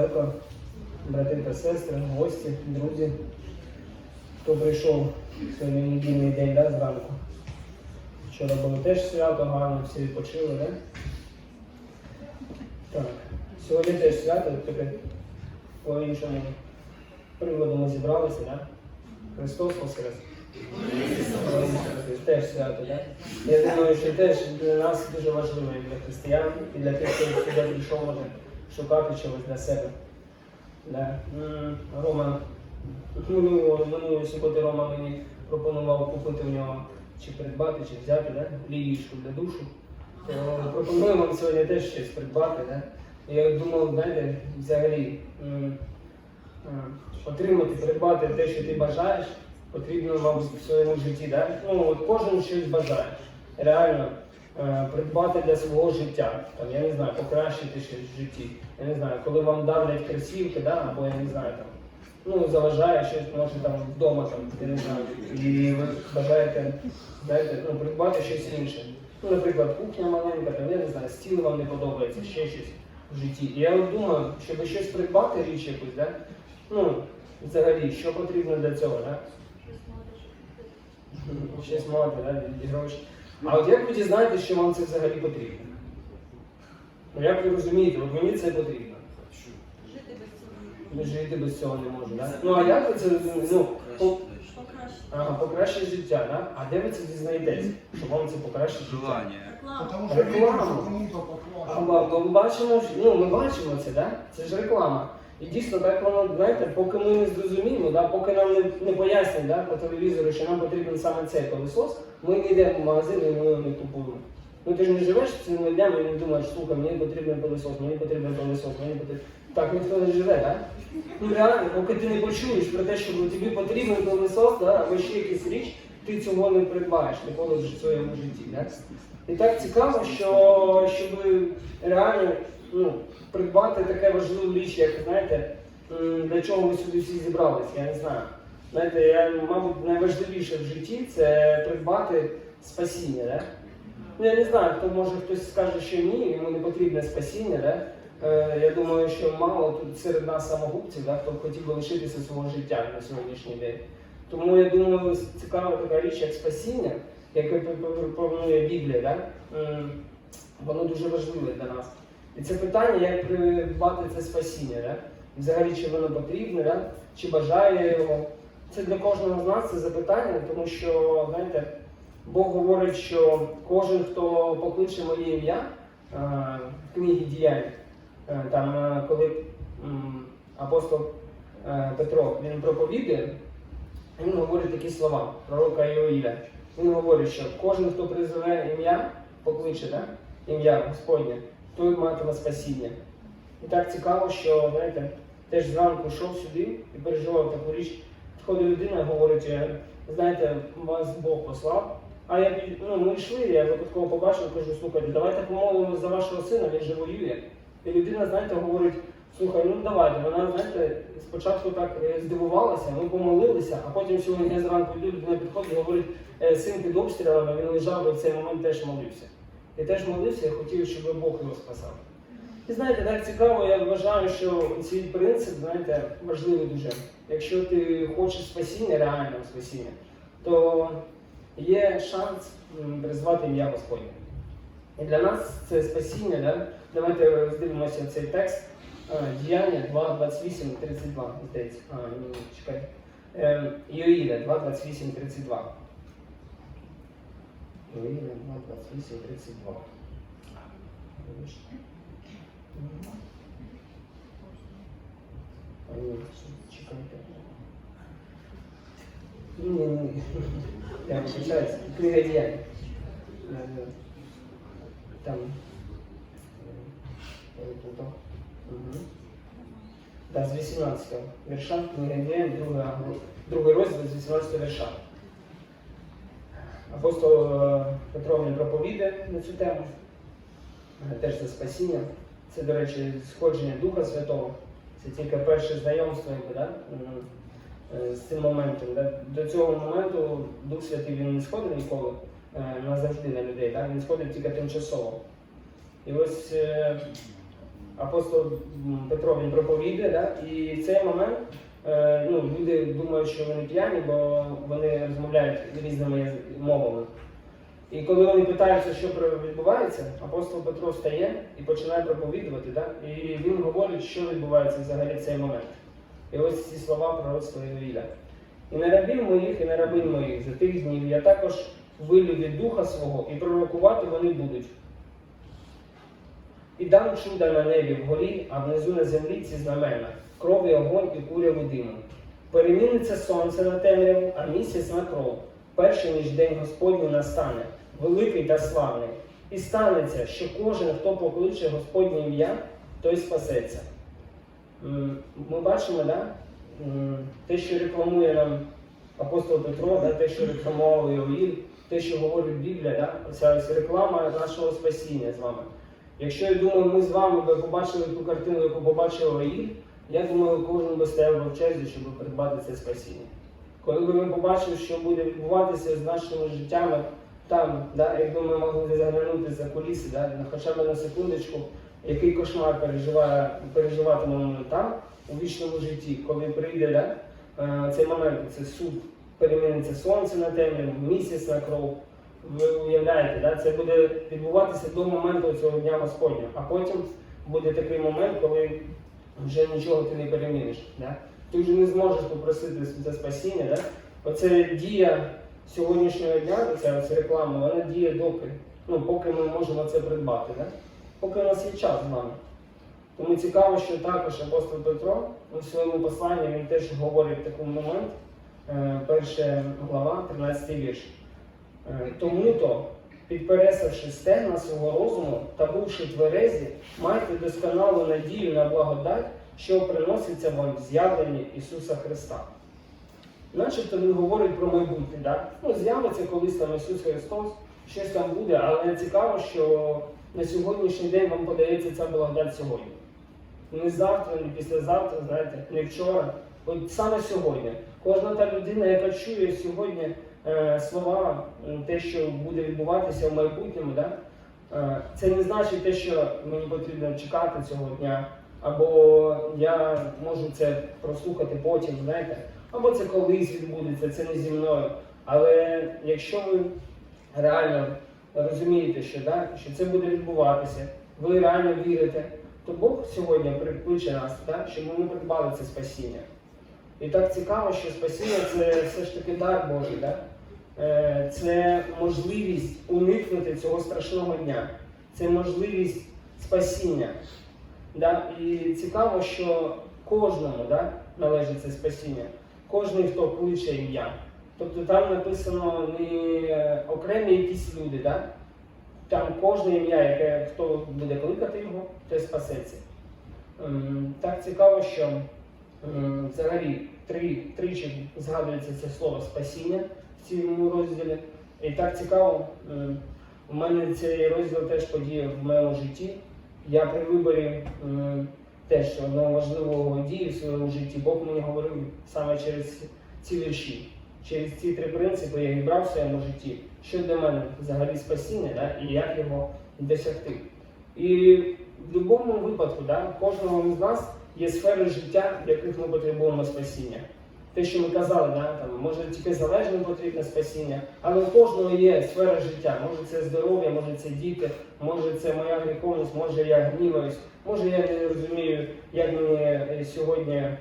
церква, брати та сестри, гості, друзі, хто прийшов сьогодні недільний день да, зранку. Вчора було теж свято, гарно, всі відпочили, да? Так. Сьогодні теж свято, таке по іншому приводу ми зібралися, да? Христос Воскрес. Теж свято, так? Я думаю, що теж для нас дуже важливо і для християн, і для тих, хто сюди прийшов, може шукати чогось для себе. Да. М, Рома, минулого, минулої суботи Рома мені пропонував купити в нього чи придбати, чи взяти да? ліїшку для душу. Пропоную вам сьогодні теж щось придбати. Да? Я думав, знаєте, взагалі отримати, придбати те, що ти бажаєш, потрібно вам в своєму житті. Да? Ну, от кожен щось бажає. Реально придбати для свого життя. Там, я не знаю, покращити щось в житті. Я не знаю, коли вам давлять кросівки, да? або я не знаю там. Ну, заважає щось, може там вдома, там, я не знаю, і ви бажаєте знаєте, ну, придбати щось інше. Ну, наприклад, кухня маленька, там, я не знаю, стіл вам не подобається, ще щось в житті. І я от думаю, щоб щось придбати, річ якусь, да? ну, взагалі, що потрібно для цього, да? Щось мати, да? гроші. А от як ви дізнаєтесь, що вам це взагалі потрібно? Ну, як ви розумієте, от мені це потрібно. Жити без цього. Ну, Жити без цього не можу, да? Ну, а як ви це розумієте? Ну, по- Покраще. Ага, покращить життя, да? А де ви це дізнаєтесь, що вам це покращить життя? Желание. Реклама. Потому что Реклама. кому-то А поклали. ми, ми бачимо, що- ну, ми бачимо це, да? це ж реклама. І дійсно так воно, знаєте, поки ми не зрозуміємо, да? поки нам не, не пояснять да, по телевізору, що нам потрібен саме цей пилосос, ми не йдемо в магазин і ми його не купуємо. Ну ти ж не живеш цілими днями і не думаєш, слухай, мені потрібен пилосос, мені потрібен пилосос, мені потрібен. Так ніхто не живе, так? Ну реально, поки ти не почуєш про те, що тобі потрібен пилосос, да, або ще якась річ, ти цього не придбаєш ніколи в своєму житті. Да? І так цікаво, що щоб реально ну, придбати таке важливу річ, як знаєте, для чого ви сюди всі зібралися, я не знаю. Знаєте, я, мабуть, найважливіше в житті це придбати спасіння. Да? Ну, я не знаю, хто може хтось скаже, що ні, йому не потрібне спасіння. Да? Е, я думаю, що мало тут серед нас самогубців, да, хто хотів би лишитися свого життя на сьогоднішній день. Тому я думаю, цікава така річ, як спасіння, яке пропонує Біблія, да? воно дуже важливе для нас. І це питання, як придбати це спасіння, да? взагалі чи воно потрібне, да? чи бажає його. Це для кожного з нас це запитання, тому що, знаєте, Бог говорить, що кожен, хто покличе моє ім'я е, в книгі діянь, е, там, е, коли апостол Петро він проповідує, він говорить такі слова пророка Іоїля. Він говорить, що кожен, хто призове ім'я, покличе ім'я Господнє, матиме спасіння. І так цікаво, що знаєте, теж зранку йшов сюди і переживав таку річ. Підходить людина і говорить, е, знаєте, вас Бог послав. А я ну, ми йшли, я випадково побачив, кажу, слухайте, давайте помолимося за вашого сина, він же воює. І людина, знаєте, говорить, слухай, ну давайте. Вона, знаєте, спочатку так е, здивувалася, ми помолилися, а потім сьогодні я зранку йду, людина підходить і говорить, «Е, син під обстрілами, він лежав і в цей момент теж молився. І теж молився, я хотів, щоб Бог його спасав. І знаєте, так цікаво, я вважаю, що цей принцип, знаєте, важливий дуже. Якщо ти хочеш спасіння, реального спасіння, то є шанс призвати ім'я Господнє. І для нас це спасіння, да? давайте роздивимося цей текст. Діяння 2, 28, 32, здається. А, ні, чекай. Е, Йоїля 2, 28, 32. Йоїля 2, 28, 32. Вибачте. А, ні, чекайте. Ні, ні, ні. Я вибачаюсь. Книга діянь. Е, Там. е, я плутав. Мгм. Да, з 18 вірша, книга діянь, друга, другий розділ з 18 вірша. Апостол е, Петро мені проповідає на цю тему. Е, Теж за спасіння. Це, до речі, сходження Духа Святого. Це тільки перше знайомство да? е, з цим моментом. До цього моменту Дух Святий він не сходив ніколи назавжди на людей, так? він сходив тільки тимчасово. І ось апостол Петро він проповідує, да? і цей момент е, ну, люди думають, що вони п'яні, бо вони розмовляють різними мовами. І коли вони питаються, що відбувається, апостол Петро встає і починає проповідувати, да? і він говорить, що відбувається взагалі в цей момент. І ось ці слова пророцтва Євіля. І на рабів моїх, і на рабинь моїх за тих днів я також вилю від духа свого, і пророкувати вони будуть. І дам чуда на небі вгорі, а внизу на землі ці знамена, кров і огонь і куряву диму. Переміниться сонце на темряву, а місяць на кров, перший ніж день Господній настане, великий та славний. І станеться, що кожен, хто покличе Господнє ім'я, той спасеться. Ми бачимо, да? те, що рекламує нам апостол Петро, да? те, що рекламував Іоїль, те, що говорить Біблія, да? ця ось реклама нашого спасіння з вами. Якщо я думаю, ми з вами побачили ту картину, яку побачив Раїль, я думаю, кожен би стояв в черзі, щоб придбати це спасіння. Коли би ми побачили, що буде відбуватися з нашими життями там, да, якби ми могли заглянути за куліси, да, хоча б на секундочку, який кошмар переживає, переживатимемо ми там у вічному житті, коли прийде да, е, цей момент, це суд, переміниться сонце на темряву, місяць на кров. Ви уявляєте, да? це буде відбуватися до моменту цього дня Господнього. А потім буде такий момент, коли вже нічого ти не переміниш. Да? Ти вже не зможеш попросити за спасіння. Да? Оце дія сьогоднішнього дня, ця ось реклама, вона діє доки, ну, поки ми можемо це придбати. Да? Поки у нас є час з вами. Тому цікаво, що також апостол Петро у своєму посланні він теж говорить такий момент, е, перша глава, 13 вірш. Е, Тому то, підпересивши стегна свого розуму та бувши тверезі, майте досконалу надію на благодать, що приноситься вам в з'явленні Ісуса Христа. Начебто він говорить про майбутнє, да? ну, з'явиться колись там Ісус Христос, щось там буде, але цікаво, що на сьогоднішній день вам подається ця благодать сьогодні. Не завтра, не післязавтра, знаєте, не вчора. От саме сьогодні. Кожна та людина, яка чує сьогодні е, слова, те, що буде відбуватися в майбутньому, да? е, це не значить те, що мені потрібно чекати цього дня, або я можу це прослухати потім, знаєте, або це колись відбудеться, це не зі мною. Але якщо ви реально розумієте, що, да, що це буде відбуватися, ви реально вірите, то Бог сьогодні прикличе нас, да, щоб ми придбали це спасіння. І так цікаво, що спасіння це все ж таки дар Божий. Да? Е, Це можливість уникнути цього страшного дня. Це можливість спасіння. Да? І цікаво, що кожному да, належить це спасіння. Кожний, хто кличе ім'я. Тобто там написано не окремі якісь люди, да? там кожне ім'я, яке хто буде кликати його, той спасеться. Ем, Так цікаво, що ем, взагалі три, тричі згадується це слово спасіння в цьому розділі. І так цікаво, ем, у мене цей розділ теж подіяв в моєму житті. Я при виборі ем, теж одного важливого дії в своєму житті Бог мені говорив саме через ці вірші. Через ці три принципи я відбрав в своєму житті, що для мене взагалі спасіння, да, і як його досягти. І в будь-якому випадку, да, кожного з нас є сфери життя, в яких ми потребуємо спасіння. Те, що ми казали, да, там, може тільки залежним потрібне спасіння, але у кожного є сфера життя. Може це здоров'я, може це діти, може це моя гріховність, може я гніваюсь, може я не розумію, як мені е, сьогодні е,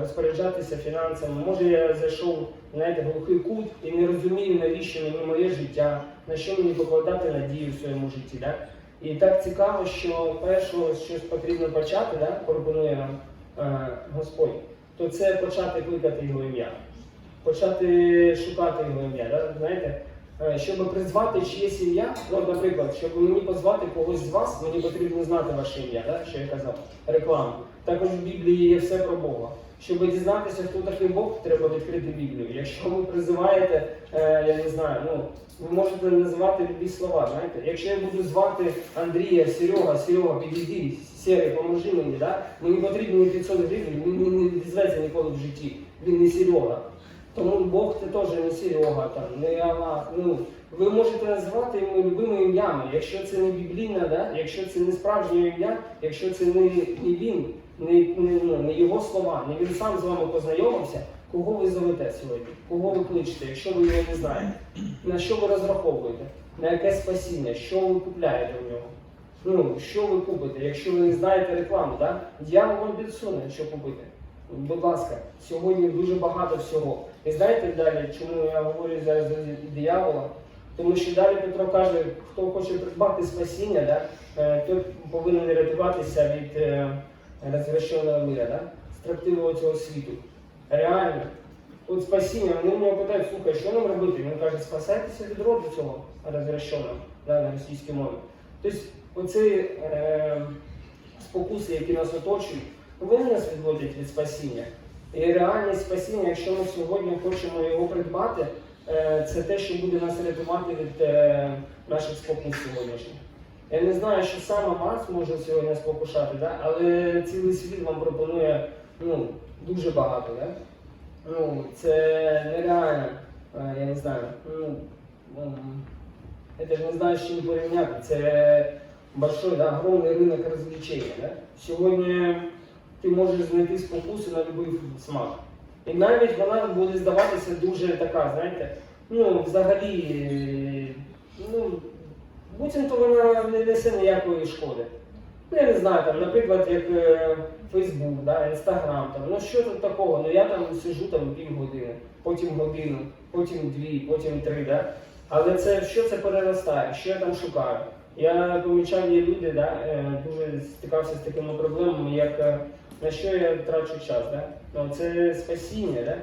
розпоряджатися фінансами. Може я зайшов знаєте, в глухий кут і не розумію, навіщо мені моє життя, на що мені покладати надію в своєму житті. Да? І так цікаво, що першого щось потрібно почати, да, пропонує нам е, Господь, то це почати кликати його ім'я, почати шукати його ім'я. Да? Знаєте, е, щоб призвати чиєсь ім'я, ну, наприклад, щоб мені позвати когось з вас, мені потрібно знати ваше ім'я, да? що я казав, рекламу. Також в Біблії є все про Бога. Щоб дізнатися, хто такий Бог, треба відкрити Біблію. Якщо ви призиваєте, е, я не знаю, ну ви можете називати любі слова. Знаєте, якщо я буду звати Андрія, Серега, Серега, підійди, Серий, поможи мені, да? мені потрібно 500 гривень, він не відзветься ніколи в житті. Він не Серега. Тому Бог це теж не Серега, там, не Аллах. Ну, ви можете назвати йому любими ім'ями, якщо це не біблійне, да? якщо це не справжнє ім'я, якщо це не, не він, не, не, не його слова, не він сам з вами познайомився, кого ви зовете сьогодні, кого ви кличете, якщо ви його не знаєте, на що ви розраховуєте, на яке спасіння, що ви купляєте у нього. Ну, що ви купите, якщо ви не знаєте рекламу, да? дьявол вам підсуне, що купити. Будь ласка, сьогодні дуже багато всього. І знаєте далі, чому я говорю зараз за диявола? Тому що далі Петро каже, хто хоче придбати спасіння, да, е, той повинен рятуватися від е, розвращеного мира, да, строптивого цього світу. Реально. От спасіння, вони нього питають, слухай, що нам робити? Він каже, спасайтеся від роду цього розвращеного да, на російській мові. Тобто, оці е, спокуси, які нас оточують, вони нас відводять від спасіння. І реальність спасіння, якщо ми сьогодні хочемо його придбати, е, це те, що буде нас рятувати від е, наших спокус сьогоднішніх. Я не знаю, що саме вас може сьогодні спокушати, да? але цілий світ вам пропонує ну, дуже багато. Да? Ну, це нереально, е, я не знаю. Ну, я теж не знаю, з чим порівняти. Це большой, да, огромний ринок розвлечення. Да? Сьогодні ти можеш знайти спокусу на будь-який смак. І навіть вона буде здаватися дуже така, знаєте, ну, взагалі, е, ну, буцімто вона не несе ніякої шкоди. Ну, я не знаю, там, наприклад, як е, Facebook, да, Instagram, там, ну що тут такого? Ну я там сижу там півгодини, потім годину, потім дві, потім три, да? Але це що це переростає, що я там шукаю? Я помічав, є люди, да, е, дуже стикався з такими проблемами, як е, на що я трачу час. Да? Ну, це спасіння. Да?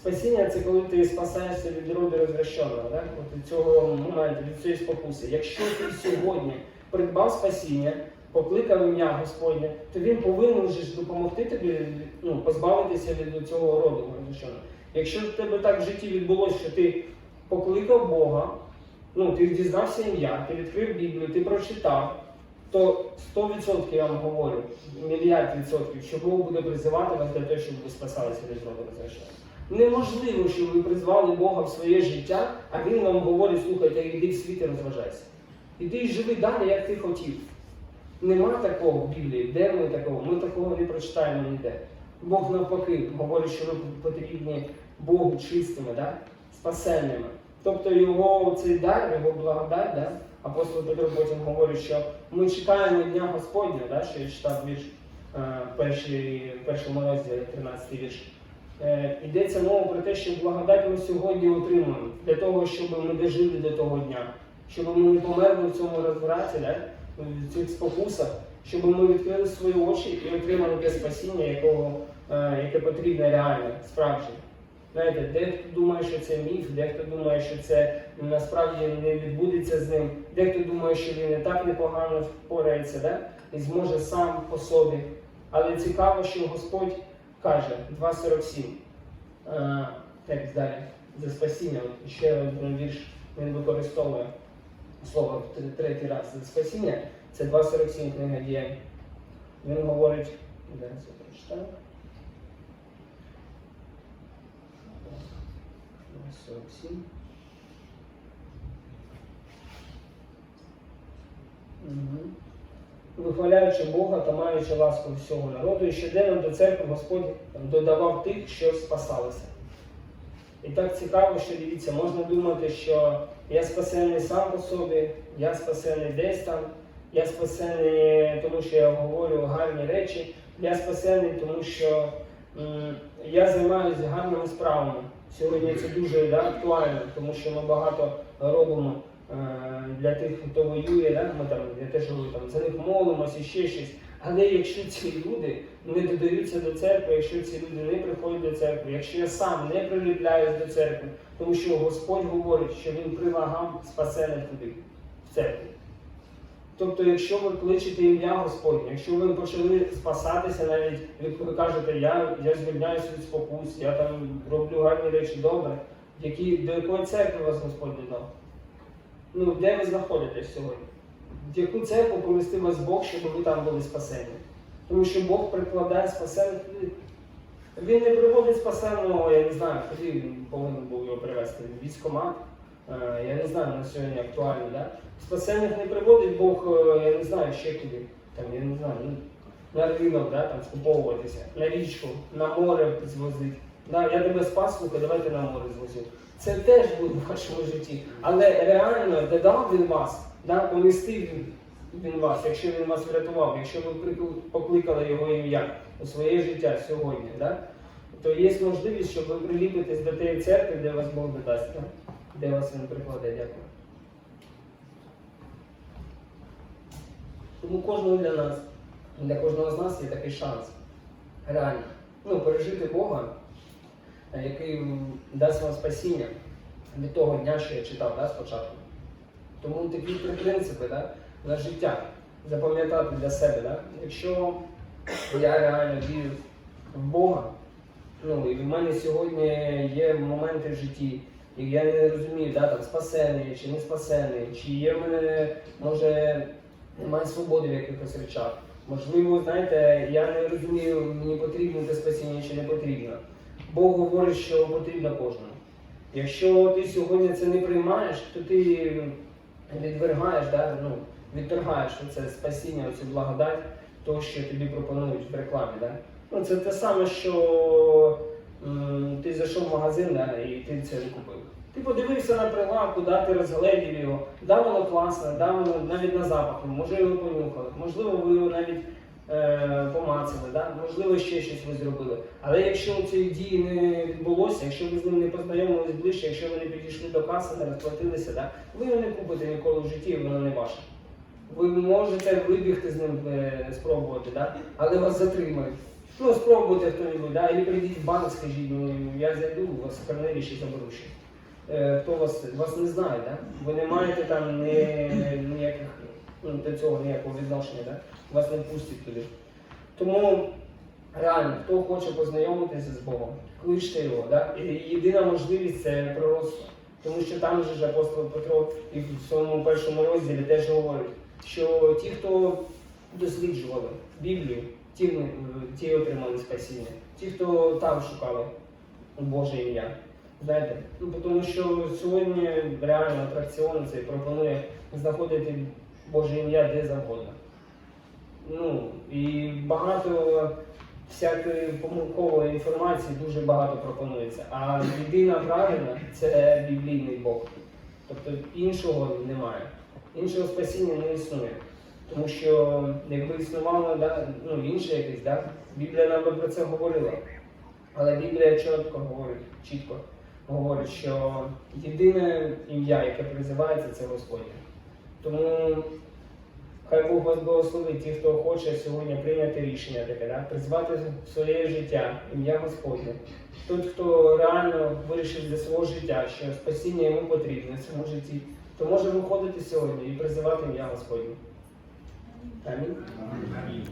Спасіння це коли ти спасаєшся від роду розвращеного, да? От від цього моменту, від цієї спокуси. Якщо ти сьогодні придбав спасіння, покликав ім'я Господнє, то він повинен же ж допомогти тобі ну, позбавитися від цього роду розвращеного. Якщо в тебе так в житті відбулося, що ти покликав Бога, ну, ти дізнався ім'я, ти відкрив Біблію, ти прочитав, то 100% я вам говорю, мільярд відсотків, що Бог буде призивати вас для того, щоб ви спасалися від роду розвращеного. Неможливо, щоб ви призвали Бога в своє життя, а Він вам говорить, слухайте, іди в світ розважайся. Іди і живи далі, як ти хотів. Нема такого в Біблії, де ми такого? Ми такого не прочитаємо ніде. Бог навпаки говорить, що ви потрібні Богу чистими, да? спасенними. Тобто його цей дар, його благодать, да? апостол Петро потім говорить, що ми чекаємо дня Господня, да? що я читав вірш е, перший, першому розділі, 13 вірш. Е, Йдеться мова про те, що благодать ми сьогодні отримуємо для того, щоб ми дожили до того дня, щоб ми не померли в цьому розвраті, да? в цих спокусах, щоб ми відкрили свої очі і отримали те спасіння, якого, е, яке потрібне реально, справжнє. Знаєте, дехто думає, що це міф, дехто думає, що це насправді не відбудеться з ним, дехто думає, що він і так непогано впорається да? і зможе сам по собі. Але цікаво, що Господь каже 2.47. Е, Текст далі за спасіння. Ще один вірш він використовує слово третій раз за спасіння. Це 2.47 книга діянь. Він говорить, де це прочитаю. 2.47. Вихваляючи Бога та маючи ласку всього народу, і щоденно до церкви Господь додавав тих, що спасалися. І так цікаво, що дивіться, можна думати, що я спасений сам по собі, я спасений десь там, я спасений, тому що я говорю гарні речі, я спасений, тому що я займаюся гарними справами. Сьогодні це дуже да, актуально, тому що ми багато робимо для тих, хто воює, да? ми там, я теж говорю, там, за них молимося ще щось. Але якщо ці люди не додаються до церкви, якщо ці люди не приходять до церкви, якщо я сам не приліпляюсь до церкви, тому що Господь говорить, що Він прилагав спасених туди, в церкві. Тобто, якщо ви кличете ім'я Господнє, якщо ви почали спасатися, навіть як ви кажете, я, я звільняюся від спокус, я там роблю гарні речі добре, які, до якої церкви вас Господь додав? Ну, де ви знаходитесь сьогодні? В яку церкву помістив вас Бог, щоб ви там були спасені? Тому що Бог прикладає спасених людей. Він не приводить спасенного, я не знаю, куди він повинен був його привезти. в Військкомат. Е, Я не знаю, на сьогодні актуально, да? Спасенних не приводить Бог, е, я не знаю, ще куди. Там, я не знаю, ну, на ринок, да, там, скуповуватися, на річку, на море звозить. Да, я тебе спас, давайте на море звозив. Це теж буде в вашому житті. Але реально додав він вас, да, помістив він, вас, якщо він вас врятував, якщо ви покликали його ім'я у своє життя сьогодні, да, то є можливість, щоб ви приліпитесь до тієї церкви, де вас Бог додасть, да, де вас він прикладе. Дякую. Тому кожного для нас, для кожного з нас є такий шанс. Реально. Ну, пережити Бога, який дасть вам спасіння від того дня, що я читав да, спочатку. Тому такі три принципи да, на життя запам'ятати для себе. Да? Якщо я реально вірю в Бога, ну і в мене сьогодні є моменти в житті, і я не розумію, да, там, спасений чи не спасений, чи є в мене, може, немає свободи в якихось речах. Можливо, знаєте, я не розумію, мені потрібно те спасіння чи не потрібно. Бог говорить, що потрібно кожному. Якщо ти сьогодні це не приймаєш, то ти відвергаєш, да, ну, відторгаєш це спасіння, цю благодать, то, що тобі пропонують в рекламі. Да? Ну, це те саме, що м, ти зайшов в магазин да, і ти це не купив. Ти подивився на прилавку, да, ти розгледів його, да, воно класне, да, воно навіть на запах, може його понюхали, можливо, ви його навіть помацали, да? можливо, ще щось ви зробили. Але якщо цієї дії не відбулося, якщо ви з ним не познайомились ближче, якщо ви не підійшли до каси, не розплатилися, да? ви його не купите ніколи в житті, воно не ваше. Ви можете вибігти з ним е, спробувати, да? але вас затримають. Ну, спробуйте хто-небудь, да? або прийдіть в банк, скажіть, ну я зайду, у вас в хранилищі заберу ще. Е, Хто вас, вас не знає, да? ви не маєте там ні, ніяких, до цього ніякого відношення, да? вас не пустять туди. Тому реально, хто хоче познайомитися з Богом, кличте його. Да? І єдина можливість це пророцтво. Тому що там же ж апостол Петро і в своєму першому розділі теж говорить, що ті, хто досліджували Біблію, ті, ті отримали спасіння, ті, хто там шукали Боже ім'я. Знаєте, ну тому що сьогодні реально атракціон цей пропонує знаходити Боже ім'я де завгодно. Ну і багато всякої помилкової інформації дуже багато пропонується. А єдина правильна це біблійний Бог. Тобто іншого немає. Іншого спасіння не існує. Тому що якби існувало да, ну, інше якесь, да, Біблія нам би про це говорила. Але Біблія чітко говорить, чітко говорить, що єдине ім'я, яке призивається, це Господнє. Тому хай Бог вас благословить, ті, хто хоче сьогодні прийняти рішення таке, да? призвати в своє життя ім'я Господнє. Той, хто реально вирішив для свого життя, що спасіння йому потрібне в цьому житті, то може виходити сьогодні і призивати ім'я Господнє. Амінь.